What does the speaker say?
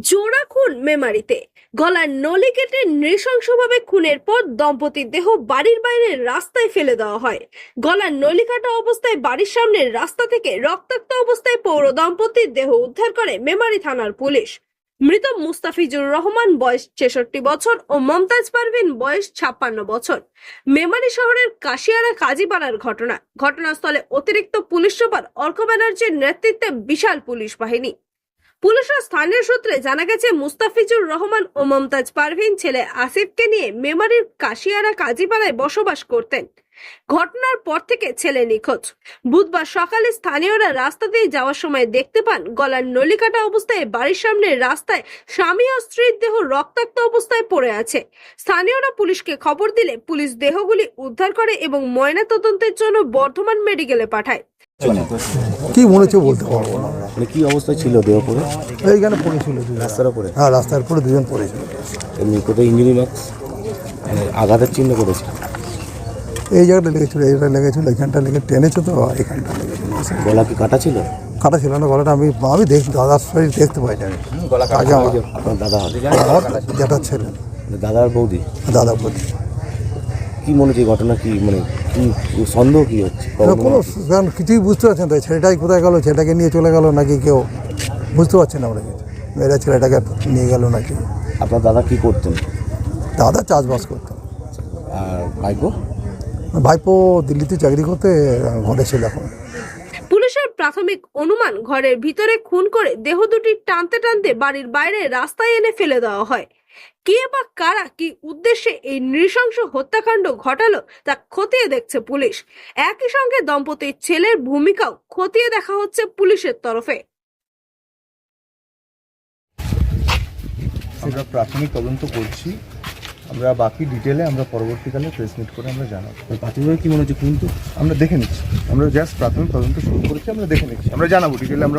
জোড়া খুন মেমারিতে। গলার নলি কেটে নৃশংসভাবে খুনের পর দম্পতির দেহ বাড়ির বাইরে রাস্তায় ফেলে দেওয়া হয়। গলার নলি কাটা অবস্থায় বাড়ির সামনের রাস্তা থেকে রক্তাক্ত অবস্থায় পৌর দম্পতির দেহ উদ্ধার করে মেমারি থানার পুলিশ। মৃত মুস্তাফিজুর রহমান বয়স ছেষট্টি বছর ও মমতাজ পারভিন বয়স ছাপ্পান্ন বছর। মেমারি শহরের কাশিয়ারা কাজীপাড়ার ঘটনা। ঘটনাস্থলে অতিরিক্ত পুলিশ সুপার অর্ক ব্যানার্জির নেতৃত্বে বিশাল পুলিশ বাহিনী। পুলিশ ও স্থানীয় সূত্রে জানা গেছে, মুস্তাফিজুর রহমান ও মমতাজ পারভিন ছেলে আসিফকে নিয়ে মেমারির কাশিয়ারা কাজীপাড়ায় বসবাস করতেন। ঘটনার পর থেকে ছেলে নিখোঁজ। বুধবার সকালে স্থানীয়রা রাস্তা দিয়ে যাওয়ার সময় দেখতে পান, গলার নলিকাটা অবস্থায় বাড়ির সামনে রাস্তায় স্বামী ও স্ত্রীর দেহ রক্তাক্ত অবস্থায় পড়ে আছে। স্থানীয়রা পুলিশকে খবর দিলে পুলিশ দেহগুলি উদ্ধার করে এবং ময়না তদন্তের জন্য বর্ধমান মেডিকেলে পাঠায়। কি মনে হচ্ছে বলতে পারব না। মানে কি অবস্থায় ছিল দেহ পরে? এইখানে পড়েছিল রাস্তার উপরে হ্যাঁ রাস্তার উপরে দুজন পড়েছিল এমনি কোথায় ইঞ্জুরি মার্কস মানে আঘাতের চিহ্ন করেছে? এই জায়গাটা লেগেছিল এইটা লেগেছিল এখানটা লেগে টেনেছে তো এখানটা গলা কি কাটা ছিল? কাটা ছিল না গলাটা আমি আমি দেখ দাদার শরীর দেখতে আগে আমার আপনার দাদা আমার যেটা ছেলে। দাদার বৌদি? দাদা বৌদি। কি মনে হচ্ছে ঘটনা কি মানে কি সন্দেহ কি হচ্ছে? কোনো কারণ কিছুই বুঝতে পারছেন তাই ছেলেটাই কোথায় গেল ছেলেটাকে নিয়ে চলে গেল নাকি কেউ? বুঝতে পারছেন আমরা কিছু। মেয়েরা ছেলেটাকে নিয়ে গেল নাকি? আপনার দাদা কি করতেন? দাদা চাষবাস করতো আর ভাইপো? ভাইপো দিল্লিতে চাকরি করতে ঘরে ছিল এখন। পুলিশের প্রাথমিক অনুমান ঘরের ভিতরে খুন করে দেহ দুটি টানতে টানতে বাড়ির বাইরে রাস্তায় এনে ফেলে দেওয়া হয়। কে বা কারা কি উদ্দেশ্যে এই নৃশংস হত্যাকাণ্ড ঘটালো তা খতিয়ে দেখছে পুলিশ। একই সঙ্গে দম্পতির ছেলের ভূমিকাও খতিয়ে দেখা হচ্ছে পুলিশের তরফে। আমরা প্রাথমিক তদন্ত করছি। আমরা বাকি ডিটেলে আমরা পরবর্তীকালে প্রেস মিট করে আমরা জানাব। প্রাথমিকভাবে কি মনে হচ্ছে কিন্তু আমরা দেখে নিচ্ছি। আমরা জাস্ট প্রাথমিক তদন্ত শুরু করেছি আমরা দেখে নিচ্ছি। আমরা জানাব ডিটেলে আমরা